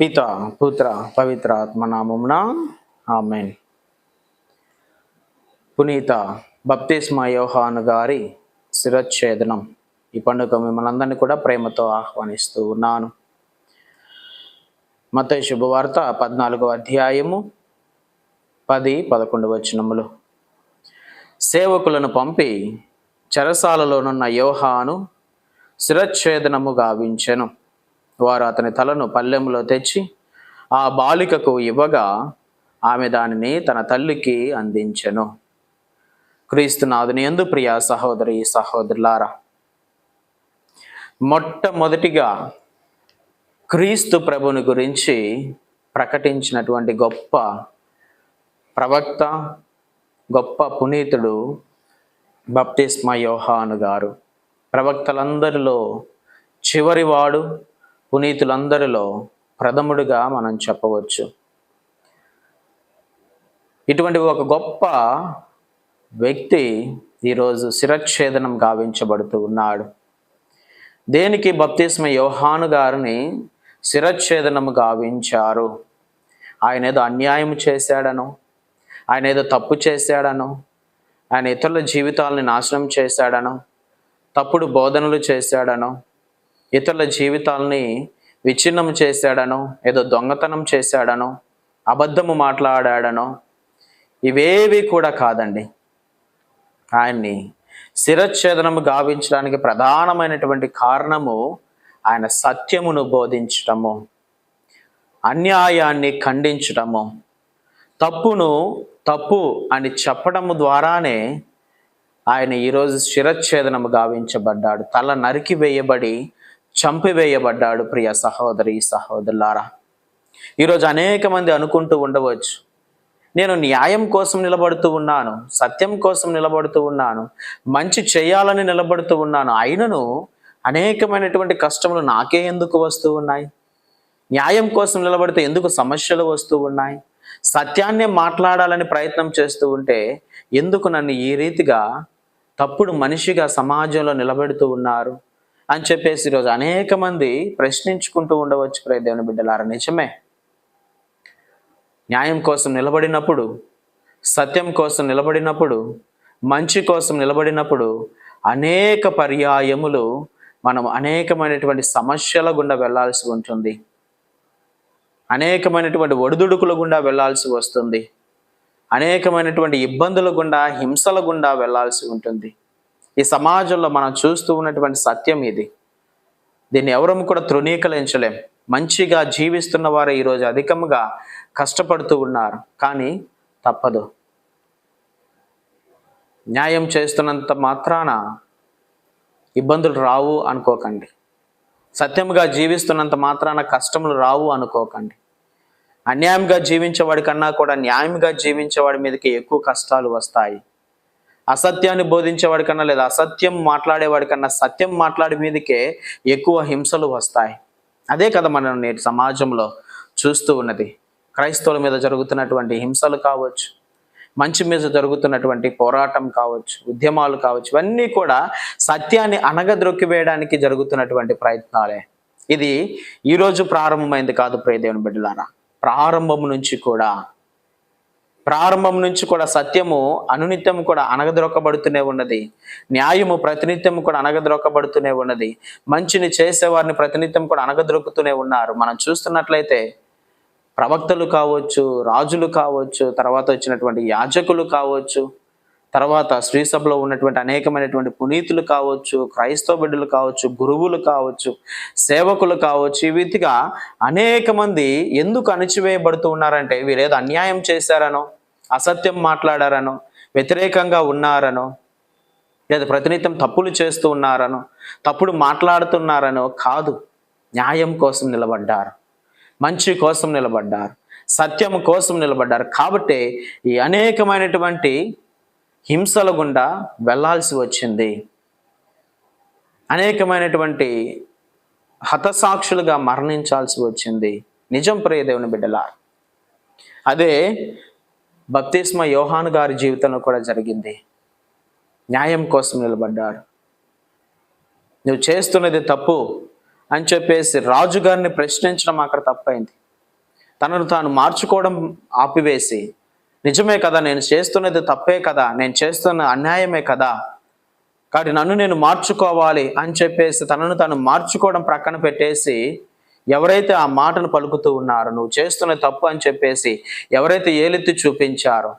పిత పుత్ర పవిత్ర ఆత్మనామమున ఆమెన్. పునీత బప్తిస్మ యోహాను గారి శిరచ్ఛేదనం. ఈ పండుగ మిమ్మల్ని అందరినీ కూడా ప్రేమతో ఆహ్వానిస్తూ ఉన్నాను. మత శుభవార్త పద్నాలుగో అధ్యాయము పది పదకొండు వచనములు. సేవకులను పంపి చెరసాలలోనున్న యోహాను శిరచ్ఛేదనము గావించెను. వారు అతని తలను పల్లెంలో తెచ్చి ఆ బాలికకు ఇవ్వగా ఆమె దానిని తన తల్లికి అందించెను. క్రీస్తునాథుని ఎందు ప్రియ సహోదరి సహోదరులారా మొట్టమొదటిగా క్రీస్తు ప్రభుని గురించి ప్రకటించినటువంటి గొప్ప ప్రవక్త గొప్ప పునీతుడు బప్తిస్మ యోహాను గారు. ప్రవక్తలందరిలో చివరివాడు పునీతులందరిలో ప్రథముడిగా మనం చెప్పవచ్చు. ఇటువంటి ఒక గొప్ప వ్యక్తి ఈరోజు శిరచ్ఛేదనం గావించబడుతూ ఉన్నాడు. దేనికి బప్తిస్మ యోహాను గారిని శిరచ్ఛేదనము గావించారు? ఆయన ఏదో అన్యాయం చేశాడనో ఆయన ఏదో తప్పు చేశాడనో ఆయన ఇతరుల జీవితాలని నాశనం చేశాడనో తప్పుడు బోధనలు చేశాడనో ఇతరుల జీవితాలని విచ్ఛిన్నం చేశాడనో ఏదో దొంగతనం చేశాడనో అబద్ధము మాట్లాడాడనో ఇవేవి కూడా కాదండి. ఆయన్ని శిరచ్ఛేదనము గావించడానికి ప్రధానమైనటువంటి కారణము ఆయన సత్యమును బోధించటము అన్యాయాన్ని ఖండించటము తప్పును తప్పు అని చెప్పడము ద్వారానే ఆయన ఈరోజు శిరచ్ఛేదనము గావించబడ్డాడు. తల నరికి వేయబడి చంపివేయబడ్డాడు ప్రియ సహోదరి సహోదరులారా. ఈరోజు అనేక మంది అనుకుంటూ ఉండవచ్చు. నేను న్యాయం కోసం నిలబడుతూ ఉన్నాను సత్యం కోసం నిలబడుతూ ఉన్నాను మంచి చేయాలని నిలబడుతూ ఉన్నాను. అయినను అనేకమైనటువంటి కష్టములు నాకే ఎందుకు వస్తూ ఉన్నాయి? న్యాయం కోసం నిలబడితే ఎందుకు సమస్యలు వస్తూ ఉన్నాయి? సత్యాన్నే మాట్లాడాలని ప్రయత్నం చేస్తూ ఉంటే ఎందుకు నన్ను ఈ రీతిగా తప్పుడు మనిషిగా సమాజంలో నిలబెడుతూ ఉన్నారు? అని చెప్పేసి ఈరోజు అనేక మంది ప్రశ్నించుకుంటూ ఉండవచ్చు ప్రే దేవుని బిడ్డలారా. నిజమే. న్యాయం కోసం నిలబడినప్పుడు సత్యం కోసం నిలబడినప్పుడు మంచి కోసం నిలబడినప్పుడు అనేక పర్యాయములు మనం అనేకమైనటువంటి సమస్యల గుండా వెళ్ళాల్సి ఉంటుంది. అనేకమైనటువంటి ఒడిదుడుకుల గుండా వెళ్ళాల్సి వస్తుంది. అనేకమైనటువంటి ఇబ్బందుల గుండా హింసల గుండా వెళ్ళాల్సి ఉంటుంది. ఈ సమాజంలో మనం చూస్తూ ఉన్నటువంటి సత్యం ఇది. దీన్ని ఎవరము కూడా తృణీకరించలేం. మంచిగా జీవిస్తున్న వారు ఈరోజు అధికంగా కష్టపడుతూ ఉన్నారు. కానీ తప్పదు. న్యాయం చేస్తున్నంత మాత్రాన ఇబ్బందులు రావు అనుకోకండి. సత్యముగా జీవిస్తున్నంత మాత్రాన కష్టములు రావు అనుకోకండి. అన్యాయంగా జీవించేవాడి కన్నా కూడా న్యాయంగా జీవించేవాడి మీదకి ఎక్కువ కష్టాలు వస్తాయి. అసత్యాన్ని బోధించేవాడి కన్నా లేదా అసత్యం మాట్లాడేవాడి కన్నా సత్యం మాట్లాడే మీదకే ఎక్కువ హింసలు వస్తాయి. అదే కదా మనం నేటి సమాజంలో చూస్తూ ఉన్నది. క్రైస్తవుల మీద జరుగుతున్నటువంటి హింసలు కావచ్చు మంచి మీద జరుగుతున్నటువంటి పోరాటం కావచ్చు ఉద్యమాలు కావచ్చు ఇవన్నీ కూడా సత్యాన్ని అనగద్రొక్కివేయడానికి జరుగుతున్నటువంటి ప్రయత్నాలే. ఇది ఈరోజు ప్రారంభమైంది కాదు ప్రియదేవుని బిడ్డలారా. ప్రారంభం నుంచి కూడా ప్రారంభం నుంచి కూడా సత్యము అనునిత్యం కూడా అనగదొరకబడుతూనే ఉన్నది. న్యాయము ప్రతినిత్యం కూడా అనగదొరకబడుతూనే ఉన్నది. మంచిని చేసేవారిని ప్రతినిత్యం కూడా అనగదొరుకుతూనే ఉన్నారు. మనం చూస్తున్నట్లయితే ప్రవక్తలు కావచ్చు రాజులు కావచ్చు తర్వాత వచ్చినటువంటి యాజకులు కావచ్చు తర్వాత శ్రీసభలో ఉన్నటువంటి అనేకమైనటువంటి పునీతులు కావచ్చు క్రైస్తవ బిడ్డలు కావచ్చు గురువులు కావచ్చు సేవకులు కావచ్చు ఈ రీతిగా అనేక మంది ఎందుకు అణిచివేయబడుతూ ఉన్నారంటే వీరేదో అన్యాయం చేశారనో అసత్యం మాట్లాడారనో వ్యతిరేకంగా ఉన్నారనో లేదా ప్రతినిత్యం తప్పులు చేస్తూ ఉన్నారనో తప్పుడు మాట్లాడుతున్నారనో కాదు. న్యాయం కోసం నిలబడ్డారు. మంచి కోసం నిలబడ్డారు. సత్యం కోసం నిలబడ్డారు. కాబట్టి ఈ అనేకమైనటువంటి హింసల గుండా వెళ్ళాల్సి వచ్చింది. అనేకమైనటువంటి హతసాక్షులుగా మరణించాల్సి వచ్చింది. నిజం ప్రియదేవుని బిడ్డలా అదే బప్తిస్మ యోహాను గారి జీవితంలో కూడా జరిగింది. న్యాయం కోసం నిలబడ్డారు. నువ్వు చేస్తున్నది తప్పు అని చెప్పేసి రాజుగారిని ప్రశ్నించడం అక్కడ తప్పైంది. తనను తాను మార్చుకోవడం ఆపివేసి నిజమే కదా నేను చేస్తున్నది తప్పే కదా నేను చేస్తున్న అన్యాయమే కదా. కాబట్టి నన్ను నేను మార్చుకోవాలి అని చెప్పేసి తనను తాను మార్చుకోవడం ప్రక్కన పెట్టేసి ఎవరైతే ఆ మాటను పలుకుతూ ఉన్నారో నువ్వు చేస్తున్న తప్పు అని చెప్పేసి ఎవరైతే ఏలెత్తి చూపించారో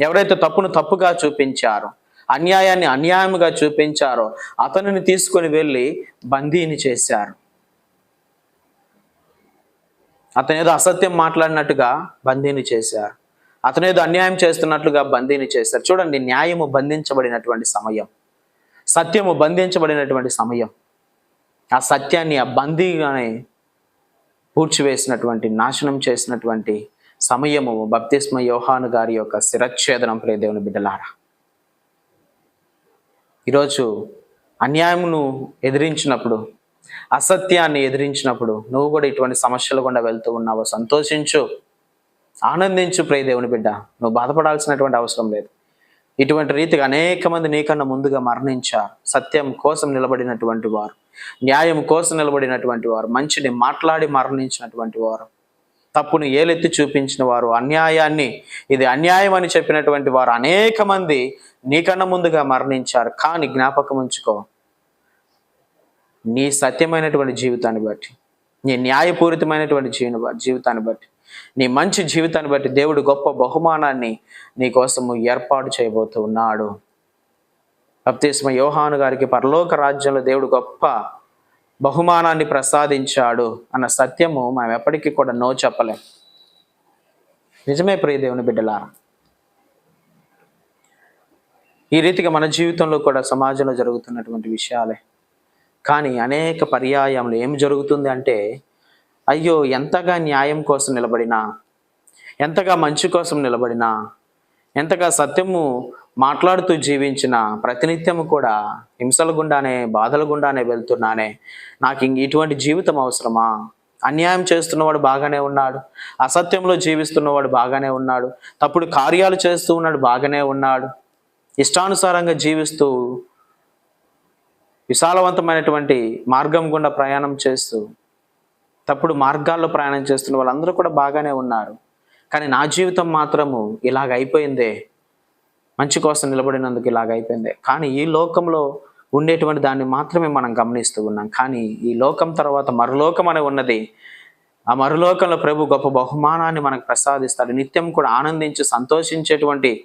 ఎవరైతే తప్పును తప్పుగా చూపించారో అన్యాయాన్ని అన్యాయముగా చూపించారో అతనిని తీసుకొని వెళ్ళి బందీని చేశారు. అతను ఏదో అసత్యం మాట్లాడినట్టుగా బందీని చేశారు. అతను ఏదో అన్యాయం చేస్తున్నట్లుగా బందీని చేశారు చూడండి న్యాయము బంధించబడినటువంటి సమయం. సత్యము బంధించబడినటువంటి సమయం. ఆ సత్యాన్ని ఆ బందీగానే పూడ్చివేసినటువంటి నాశనం చేసినటువంటి సమయము బప్తిస్మ యోహాను గారి యొక్క శిరచ్ఛేదనం ప్రే దేవుని బిడ్డలారా. ఈరోజు అన్యాయమును ఎదిరించినప్పుడు అసత్యాన్ని ఎదిరించినప్పుడు నువ్వు కూడా ఇటువంటి సమస్యలు గుండా వెళ్తూ ఉన్నావు సంతోషించు. ఆనందించు ప్రియ దేవుని బిడ్డ. నువ్వు బాధపడాల్సినటువంటి అవసరం లేదు. ఇటువంటి రీతిగా అనేక మంది నీకన్నా ముందుగా మరణించారు. సత్యం కోసం నిలబడినటువంటి వారు. న్యాయం కోసం నిలబడినటువంటి వారు. మంచిని మాట్లాడి మరణించినటువంటి వారు. తప్పును ఏలెత్తి చూపించిన వారు. అన్యాయాన్ని ఇది అన్యాయం అని చెప్పినటువంటి వారు అనేక మంది నీకన్నా ముందుగా మరణించారు. కానీ జ్ఞాపకం ఉంచుకో. నీ సత్యమైనటువంటి జీవితాన్ని బట్టి నీ న్యాయపూరితమైనటువంటి జీవన జీవితాన్ని బట్టి నీ మంచి జీవితాన్ని బట్టి దేవుడు గొప్ప బహుమానాన్ని నీకోసము ఏర్పాటు చేయబోతూ ఉన్నాడు. బప్తిస్మ యోహాను గారికి పరలోక రాజ్యంలో దేవుడు గొప్ప బహుమానాన్ని ప్రసాదించాడు అన్న సత్యము మనం ఎప్పటికీ కూడా నో చెప్పలేం. నిజమే ప్రియ దేవుని బిడ్డలారా? ఈ రీతిగా మన జీవితంలో కూడా సమాజంలో జరుగుతున్నటువంటి విషయాలే. కానీ అనేక పర్యాయంలో ఏం జరుగుతుంది అంటే అయ్యో ఎంతగా న్యాయం కోసం నిలబడినా? ఎంతగా మంచి కోసం నిలబడినా? ఎంతగా సత్యము మాట్లాడుతూ జీవించిన ప్రతినిత్యము కూడా హింసల గుండానే బాధల గుండానే వెళ్తున్నానే? నాకు ఇంక ఇటువంటి జీవితం అవసరమా? అన్యాయం చేస్తున్నవాడు బాగానే ఉన్నాడు. అసత్యంలో జీవిస్తున్నవాడు బాగానే ఉన్నాడు. తప్పుడు కార్యాలు చేస్తూ ఉన్నాడు బాగానే ఉన్నాడు. ఇష్టానుసారంగా జీవిస్తూ విశాలవంతమైనటువంటి మార్గం గుండా ప్రయాణం చేస్తూ తప్పుడు మార్గాల్లో ప్రయాణం చేస్తున్న వాళ్ళందరూ కూడా బాగానే ఉన్నారు. కానీ నా జీవితం మాత్రము ఇలాగ అయిపోయిందే. మంచి కోసం నిలబడినందుకు ఇలాగ అయిపోయింది. కానీ ఈ లోకంలో ఉండేటువంటి దాన్ని మాత్రమే మనం గమనిస్తూ ఉన్నాం. కానీ ఈ లోకం తర్వాత మరులోకం అనే ఉన్నది. ఆ మరులోకంలో ప్రభు గొప్ప బహుమానాన్ని మనకు ప్రసాదిస్తాడు. నిత్యం కూడా ఆనందించి సంతోషించేటువంటి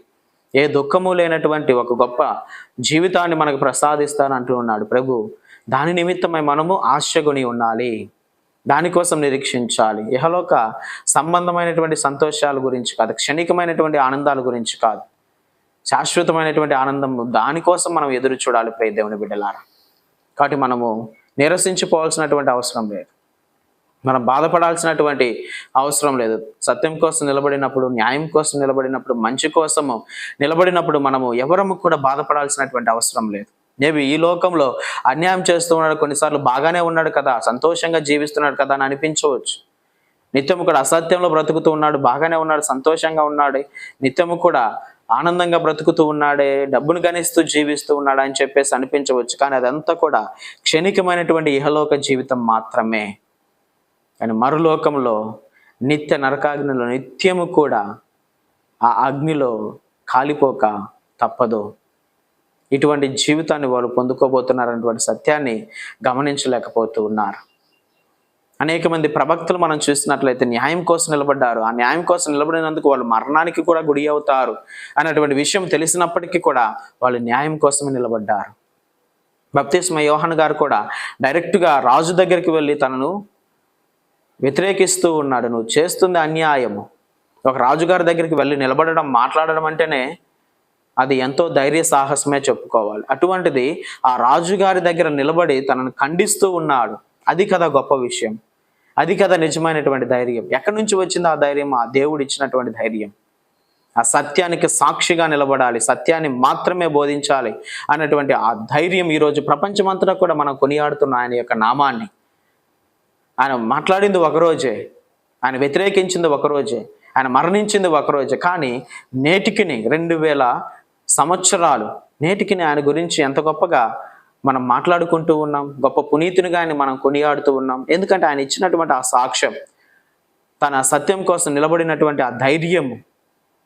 ఏ దుఃఖము లేనటువంటి ఒక గొప్ప జీవితాన్ని మనకు ప్రసాదిస్తాను అంటూ ఉన్నాడు ప్రభు. దాని నిమిత్తమై మనము ఆశగుని ఉండాలి. దానికోసం నిరీక్షించాలి. ఇహలోక సంబంధమైనటువంటి సంతోషాల గురించి కాదు క్షణికమైనటువంటి ఆనందాల గురించి కాదు. శాశ్వతమైనటువంటి ఆనందం దానికోసం మనం ఎదురు చూడాలి ప్రియ దేవుని బిడ్డలారా. కాబట్టి మనము నిరసించిపోవాల్సినటువంటి అవసరం లేదు. మనం బాధపడాల్సినటువంటి అవసరం లేదు. సత్యం కోసం నిలబడినప్పుడు న్యాయం కోసం నిలబడినప్పుడు మంచి కోసము నిలబడినప్పుడు మనము ఎవరము కూడా బాధపడాల్సినటువంటి అవసరం లేదు. మేబీ ఈ లోకంలో అన్యాయం చేస్తూ ఉన్నాడు కొన్నిసార్లు బాగానే ఉన్నాడు కదా సంతోషంగా జీవిస్తున్నాడు కదా అని అనిపించవచ్చు. నిత్యము కూడా అసత్యంలో బ్రతుకుతూ ఉన్నాడు బాగానే ఉన్నాడు సంతోషంగా ఉన్నాడు నిత్యము కూడా ఆనందంగా బ్రతుకుతూ ఉన్నాడే డబ్బును గణిస్తూ జీవిస్తూ ఉన్నాడు అని చెప్పేసి అనిపించవచ్చు. కానీ అదంతా కూడా క్షణికమైనటువంటి ఇహలోక జీవితం మాత్రమే. కానీ మరులోకంలో నిత్య నరకాగ్నిలో నిత్యము కూడా ఆ అగ్నిలో కాలిపోక తప్పదు. ఇటువంటి జీవితాన్ని వారు పొందుకోబోతున్నారన్నటువంటి సత్యాన్ని గమనించలేకపోతూ ఉన్నారు అనేక మంది ప్రవక్తలు మనం చూసినట్లయితే న్యాయం కోసం నిలబడ్డారు. ఆ న్యాయం కోసం నిలబడినందుకు వాళ్ళు మరణానికి కూడా గుడి అవుతారు అనేటువంటి విషయం తెలిసినప్పటికీ కూడా వాళ్ళు న్యాయం కోసమే నిలబడ్డారు. బప్తిస్మ యోహన్ గారు కూడా డైరెక్ట్గా రాజు దగ్గరికి వెళ్ళి తనను వ్యతిరేకిస్తూ ఉన్నాడు నువ్వు చేస్తుంది అన్యాయము. ఒక రాజుగారి దగ్గరికి వెళ్ళి నిలబడడం మాట్లాడడం అంటేనే అది ఎంతో ధైర్య సాహసమే చెప్పుకోవాలి. అటువంటిది ఆ రాజుగారి దగ్గర నిలబడి తనను ఖండిస్తూ ఉన్నాడు. అది కదా గొప్ప విషయం. అది కదా నిజమైనటువంటి ధైర్యం. ఎక్కడి నుంచి వచ్చింది ఆ ధైర్యం? ఆ దేవుడు ఇచ్చినటువంటి ధైర్యం. ఆ సత్యానికి సాక్షిగా నిలబడాలి. సత్యాన్ని మాత్రమే బోధించాలి అన్నటువంటి ఆ ధైర్యం ఈరోజు ప్రపంచమంతటా కూడా మనం కొనియాడుతున్న ఆయన యొక్క నామాన్ని. ఆయన మాట్లాడింది ఒకరోజే ఆయన వ్యతిరేకించింది ఒకరోజే ఆయన మరణించింది ఒకరోజే కానీ నేటికిని రెండు వేల సంవత్సరాలు నేటికి ఆయన గురించి ఎంత గొప్పగా మనం మాట్లాడుకుంటూ ఉన్నాం గొప్ప పునీతునిగా ఆయన మనం కొనియాడుతూ ఉన్నాం. ఎందుకంటే ఆయన ఇచ్చినటువంటి ఆ సాక్ష్యం తన సత్యం కోసం నిలబడినటువంటి ఆ ధైర్యము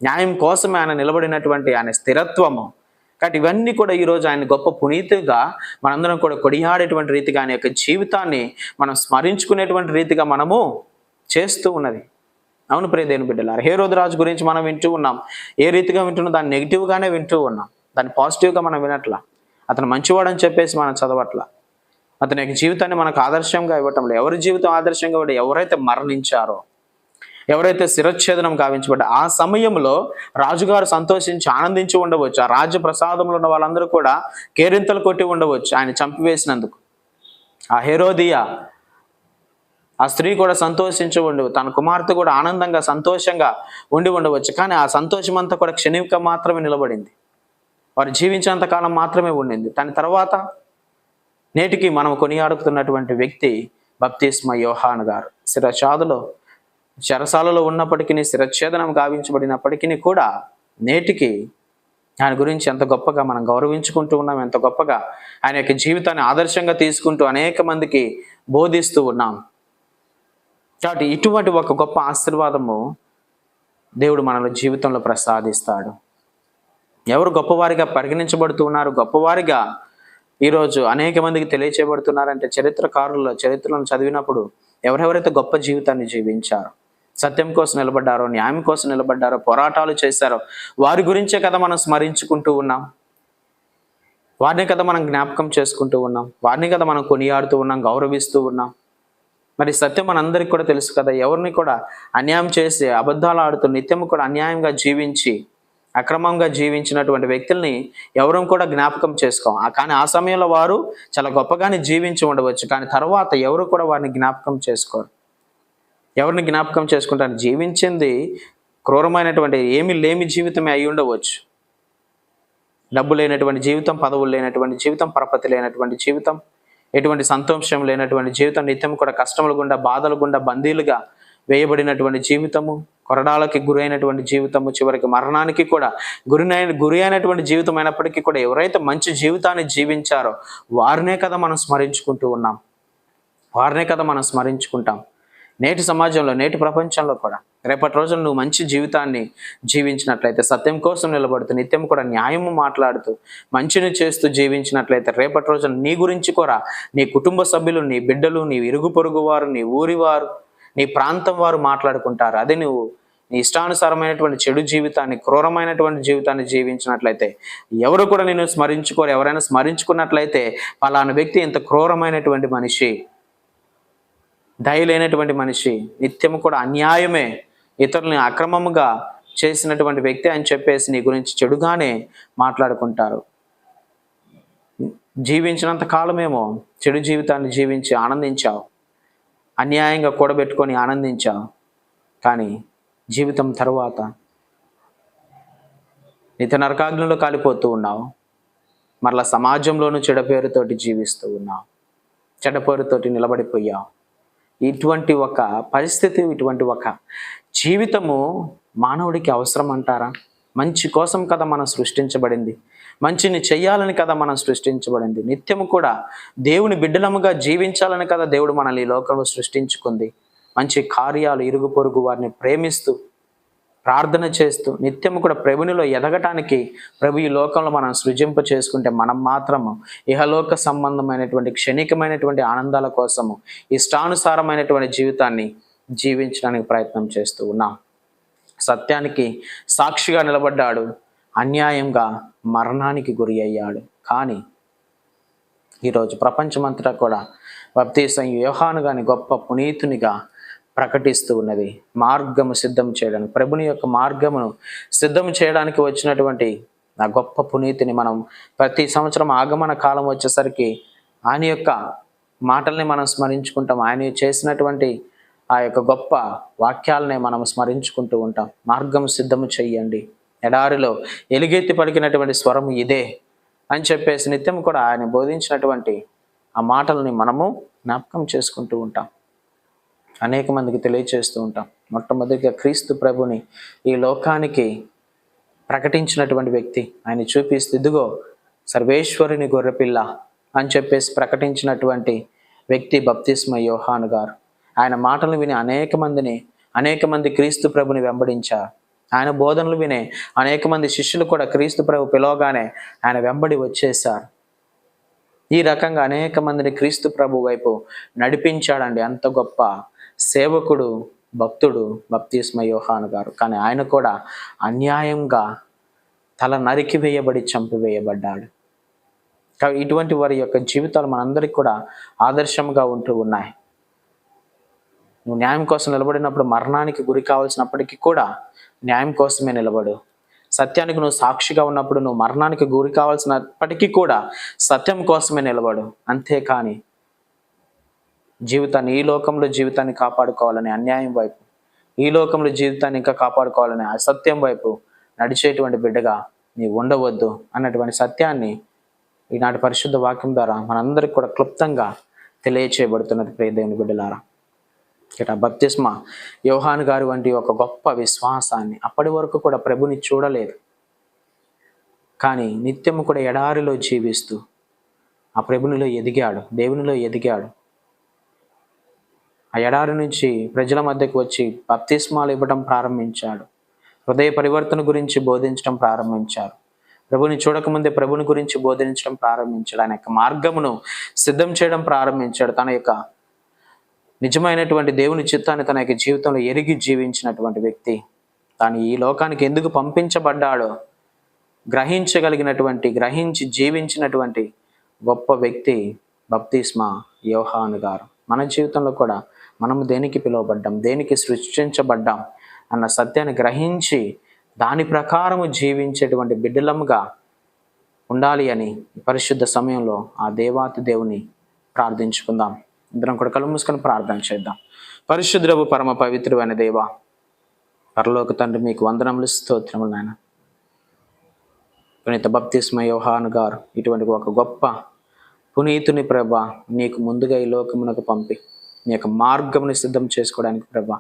న్యాయం కోసమే ఆయన నిలబడినటువంటి ఆయన స్థిరత్వము. కాబట్టి ఇవన్నీ కూడా ఈరోజు ఆయన గొప్ప పునీతిగా మనందరం కూడా కొడియాడేటువంటి రీతిగా ఆయన యొక్క జీవితాన్ని మనం స్మరించుకునేటువంటి రీతిగా మనము చేస్తూ ఉన్నది. అవును ప్రియ దేని బిడ్డలారు హే రాజు గురించి మనం వింటూ ఉన్నాం. ఏ రీతిగా వింటున్నాం? దాన్ని నెగిటివ్గానే వింటూ ఉన్నాం. దాన్ని పాజిటివ్గా మనం వినట్లా? అతను మంచివాడని చెప్పేసి మనం చదవట్ల? అతని యొక్క జీవితాన్ని మనకు ఆదర్శంగా ఇవ్వటం లేదు ఎవరి జీవితం ఆదర్శంగా ఇవ్వడం? ఎవరైతే మరణించారో ఎవరైతే శిరచ్ఛేదనం గావించబడ్డ ఆ సమయంలో రాజుగారు సంతోషించి ఆనందించి ఉండవచ్చు. ఆ రాజ్య ప్రసాదంలో ఉన్న వాళ్ళందరూ కూడా కేరింతలు కొట్టి ఉండవచ్చు ఆయన చంపివేసినందుకు. ఆ హెరోదియా ఆ స్త్రీ కూడా సంతోషించి ఉండవు తన కుమార్తె కూడా ఆనందంగా సంతోషంగా ఉండి ఉండవచ్చు. కానీ ఆ సంతోషం అంతా కూడా క్షణిక మాత్రమే నిలబడింది. వారు జీవించినంత కాలం మాత్రమే ఉండింది. దాని తర్వాత నేటికి మనం కొనియాడుతున్నటువంటి వ్యక్తి బప్తిస్మ యోహాన్ గారు. శిరచాదులో చెరసాలలో ఉన్నప్పటికీ శిరఛేదనం గావించబడినప్పటికీ కూడా నేటికి ఆయన గురించి ఎంత గొప్పగా మనం గౌరవించుకుంటూ ఉన్నాం ఎంత గొప్పగా ఆయన యొక్క జీవితాన్ని ఆదర్శంగా తీసుకుంటూ అనేక మందికి బోధిస్తూ ఉన్నాం. కాబట్టి ఇటువంటి ఒక గొప్ప ఆశీర్వాదము దేవుడు మనలో జీవితంలో ప్రసాదిస్తాడు. ఎవరు గొప్పవారిగా పరిగణించబడుతూ ఉన్నారు గొప్పవారిగా ఈరోజు అనేక మందికి తెలియచేయబడుతున్నారంటే చరిత్రకారుల్లో చరిత్రలను చదివినప్పుడు ఎవరెవరైతే గొప్ప జీవితాన్ని జీవించారో సత్యం కోసం నిలబడ్డారో న్యాయం కోసం నిలబడ్డారో పోరాటాలు చేశారో వారి గురించే కదా మనం స్మరించుకుంటూ ఉన్నాం. వారిని కదా మనం జ్ఞాపకం చేసుకుంటూ ఉన్నాం. వారిని కదా మనం కొనియాడుతూ ఉన్నాం గౌరవిస్తూ ఉన్నాం. మరి సత్యం మనందరికి కూడా తెలుసు కదా ఎవరిని కూడా అన్యాయం చేసి అబద్ధాలు ఆడుతూ నిత్యం కూడా అన్యాయంగా జీవించి అక్రమంగా జీవించినటువంటి వ్యక్తుల్ని ఎవరూ కూడా జ్ఞాపకం చేసుకోం. ఆ- కానీ ఆ సమయంలో వారు చాలా గొప్పగానే జీవించి ఉండవచ్చు. కానీ తర్వాత ఎవరు కూడా వారిని జ్ఞాపకం చేసుకోరు. ఎవరిని జ్ఞాపకం చేసుకుంటారు? జీవించింది క్రూరమైనటువంటి ఏమి లేమి జీవితమే అయి ఉండవచ్చు. డబ్బు లేనటువంటి జీవితం పదవులు లేనటువంటి జీవితం పరపతి లేనటువంటి జీవితం ఎటువంటి సంతోషం లేనటువంటి జీవితం నిత్యం కూడా కష్టముల గుండా బాధల గుండా బందీలుగా వేయబడినటువంటి జీవితము కొరడాలకి గురైనటువంటి జీవితము చివరికి మరణానికి కూడా గురినైన గురి అయినటువంటి జీవితం అయినప్పటికీ కూడా ఎవరైతే మంచి జీవితాన్ని జీవించారో వారినే కదా మనం స్మరించుకుంటూ ఉన్నాం. వారినే కదా మనం స్మరించుకుంటాం. నేటి సమాజంలో నేటి ప్రపంచంలో కూడా రేపటి రోజున నువ్వు మంచి జీవితాన్ని జీవించినట్లయితే సత్యం కోసం నిలబడుతూ నిత్యం కూడా న్యాయము మాట్లాడుతూ మంచిని చేస్తూ జీవించినట్లయితే రేపటి రోజున నీ గురించి కూడా నీ కుటుంబ సభ్యులు నీ బిడ్డలు నీ ఇరుగు పొరుగు వారు నీ ఊరి వారు నీ ప్రాంతం వారు మాట్లాడుకుంటారు. అదే నువ్వు నీ ఇష్టానుసారమైనటువంటి చెడు జీవితాన్ని క్రూరమైనటువంటి జీవితాన్ని జీవించినట్లయితే ఎవరు కూడా నేను స్మరించుకోరు. ఎవరైనా స్మరించుకున్నట్లయితే పలానా వ్యక్తి ఇంత క్రూరమైనటువంటి మనిషి దయలేనటువంటి మనిషి నిత్యము కూడా అన్యాయమే ఇతరుల్ని అక్రమముగా చేసినటువంటి వ్యక్తి అని చెప్పేసి నీ గురించి చెడుగానే మాట్లాడుకుంటారు. జీవించినంత కాలమేమో చెడు జీవితాన్ని జీవించి ఆనందించావు. అన్యాయంగా కూడబెట్టుకొని ఆనందించావు. కానీ జీవితం తరువాత నిత నరకాగ్నిలో కాలిపోతూ ఉన్నావు. మరలా సమాజంలోనూ చెడ పేరుతోటి జీవిస్తూ ఉన్నావు. చెడ పేరుతోటి నిలబడిపోయావు. ఇటువంటి ఒక పరిస్థితి ఇటువంటి ఒక జీవితము మానవుడికి అవసరం అంటారా? మంచి కోసం కదా మనం సృష్టించబడింది. మంచిని చేయాలని కదా మనం సృష్టించబడింది. నిత్యము కూడా దేవుని బిడ్డలముగా జీవించాలని కదా దేవుడు మనల్ని ఈ లోకంలో సృష్టించుకుంది. మంచి కార్యాలు ఇరుగు పొరుగు వారిని ప్రేమిస్తూ ప్రార్థన చేస్తూ నిత్యం కూడా ప్రభునిలో ఎదగటానికి ప్రభు ఈ లోకంలో మనం సృజింప చేసుకుంటే మనం మాత్రము ఇహలోక సంబంధమైనటువంటి క్షణికమైనటువంటి ఆనందాల కోసము ఇష్టానుసారమైనటువంటి జీవితాన్ని జీవించడానికి ప్రయత్నం చేస్తూ ఉన్నాం. సత్యానికి సాక్షిగా నిలబడ్డాడు. అన్యాయంగా మరణానికి గురి అయ్యాడు. కానీ ఈరోజు ప్రపంచమంతటా కూడా బప్తీసం యోహాను గాని గొప్ప పునీతునిగా ప్రకటిస్తూ ఉన్నది. మార్గము సిద్ధం చేయడానికి ప్రభుని యొక్క మార్గమును సిద్ధం చేయడానికి వచ్చినటువంటి ఆ గొప్ప పునీతిని మనం ప్రతి సంవత్సరం ఆగమన కాలం వచ్చేసరికి ఆయన యొక్క మాటల్ని మనం స్మరించుకుంటాం. ఆయన చేసినటువంటి ఆ యొక్క గొప్ప వాక్యాలనే మనం స్మరించుకుంటూ ఉంటాం. మార్గం సిద్ధము చెయ్యండి ఎడారిలో ఎలుగెత్తి పలికినటువంటి స్వరం ఇదే అని చెప్పేసి నిత్యం కూడా ఆయన బోధించినటువంటి ఆ మాటల్ని మనము జ్ఞాపకం చేసుకుంటూ ఉంటాం. అనేక మందికి తెలియచేస్తూ ఉంటాం. మొట్టమొదటిగా క్రీస్తు ప్రభుని ఈ లోకానికి ప్రకటించినటువంటి వ్యక్తి. ఆయన చూపిస్తూ ఇదిగో సర్వేశ్వరుని గొర్రెపిల్ల అని చెప్పేసి ప్రకటించినటువంటి వ్యక్తి బప్తిస్మ యోహాను గారు. ఆయన మాటలు విని అనేక మందిని అనేక మంది క్రీస్తు ప్రభుని వెంబడించారు ఆయన బోధనలు వినే అనేక మంది శిష్యులు కూడా క్రీస్తు ప్రభు పిలవగానే ఆయన వెంబడి వచ్చేసారు ఈ రకంగా అనేక మందిని క్రీస్తు ప్రభు వైపు నడిపించాడండి. అంత గొప్ప సేవకుడు భక్తుడు బప్తిస్మ యోహాను గారు. కానీ ఆయన కూడా అన్యాయంగా తల నరికి వేయబడి చంపివేయబడ్డాడు ఇటువంటి వారి యొక్క జీవితాలు మనందరికీ కూడా ఆదర్శంగా ఉంటూ ఉన్నాయి. నువ్వు న్యాయం కోసం నిలబడినప్పుడు మరణానికి గురి కావాల్సినప్పటికీ కూడా న్యాయం కోసమే నిలబడు. సత్యానికి నువ్వు సాక్షిగా ఉన్నప్పుడు నువ్వు మరణానికి గురి కావాల్సినప్పటికీ కూడా సత్యం కోసమే నిలబడు. అంతేకాని జీవితాన్ని ఈ లోకంలో జీవితాన్ని కాపాడుకోవాలని అన్యాయం వైపు ఈ లోకంలో జీవితాన్ని ఇంకా కాపాడుకోవాలని అసత్యం వైపు నడిచేటువంటి బిడ్డగా నీవు ఉండవద్దు అన్నటువంటి సత్యాన్ని ఈనాటి పరిశుద్ధ వాక్యం ద్వారా మనందరికి కూడా క్లుప్తంగా తెలియచేయబడుతున్నది. ప్రియదేవుని బిడ్డలారా ఇట బప్తిస్మ యోహాను గారు వంటి ఒక గొప్ప విశ్వాసాన్ని అప్పటి వరకు కూడా ప్రభుని చూడలేదు. కానీ నిత్యము కూడా ఎడారిలో జీవిస్తూ ఆ ప్రభునిలో ఎదిగాడు దేవునిలో ఎదిగాడు. ఆ ఎడారి నుంచి ప్రజల మధ్యకు వచ్చి బప్తిస్మాలు ఇవ్వడం ప్రారంభించాడు. హృదయ పరివర్తన గురించి బోధించడం ప్రారంభించారు. ప్రభుని చూడకముందే ప్రభుని గురించి బోధించడం ప్రారంభించాడు. ఆయన యొక్క మార్గమును సిద్ధం చేయడం ప్రారంభించాడు. తన యొక్క నిజమైనటువంటి దేవుని చిత్తాన్ని తన యొక్క జీవితంలో ఎరిగి జీవించినటువంటి వ్యక్తి. తాను ఈ లోకానికి ఎందుకు పంపించబడ్డాడో గ్రహించగలిగినటువంటి గ్రహించి జీవించినటువంటి గొప్ప వ్యక్తి బప్తిస్మా యోహాను గారు. మన జీవితంలో కూడా మనము దేనికి పిలువబడ్డాం? దేనికి సృష్టించబడ్డాం? అన్న సత్యాన్ని గ్రహించి దాని ప్రకారము జీవించేటువంటి బిడ్డలముగా ఉండాలి అని పరిశుద్ధ సమయంలో ఆ దేవాతి దేవుని ప్రార్థించుకుందాం. ఇద్దరం కూడా కళ్ళు మూసుకొని ప్రార్థన చేద్దాం. పరిశుద్ధుడవు పరమ పవిత్రమైన దేవ పరలోక తండ్రి మీకు వందనములు స్తోత్రములు నాయన. పునీత బప్తిస్మ యోహాను గారు ఇటువంటి ఒక గొప్ప పునీతుని ప్రభ నీకు ముందుగా ఈ లోకమునకు పంపి నీ యొక్క మార్గంని సిద్ధం చేసుకోవడానికి ప్రభ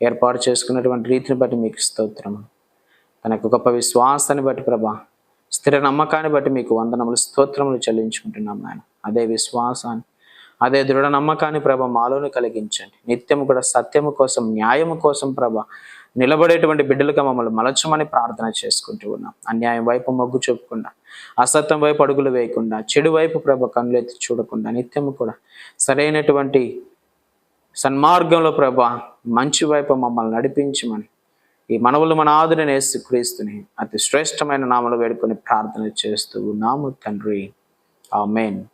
ఏర్పాటు చేసుకున్నటువంటి రీతిని బట్టి మీకు స్తోత్రము. తన యొక్క గొప్ప విశ్వాసాన్ని బట్టి ప్రభా స్థిర నమ్మకాన్ని బట్టి మీకు వందనములు స్తోత్రములు చెల్లించుకుంటున్నాం నాయన. అదే విశ్వాసాన్ని అదే దృఢ నమ్మకాన్ని ప్రభ మాలోనే కలిగించండి. నిత్యము కూడా సత్యము కోసం న్యాయము కోసం ప్రభ నిలబడేటువంటి బిడ్డలుగా మమ్మల్ని మలచమని ప్రార్థన చేసుకుంటూ ఉన్నాం. అన్యాయం వైపు మొగ్గు చూపకుండా అసత్యం వైపు అడుగులు వేయకుండా చెడు వైపు ప్రభ కన్నులెత్తి చూడకుండా నిత్యము కూడా సరైనటువంటి సన్మార్గంలో ప్రభ మంచి వైపు మమ్మల్ని నడిపించమని. ఈ మనవులు మన ఆదుని నేసి క్రీస్తుని అతి శ్రేష్టమైన నామలు వేడుకొని ప్రార్థన చేస్తూ ఉన్నాము తండ్రి. ఆమెన్.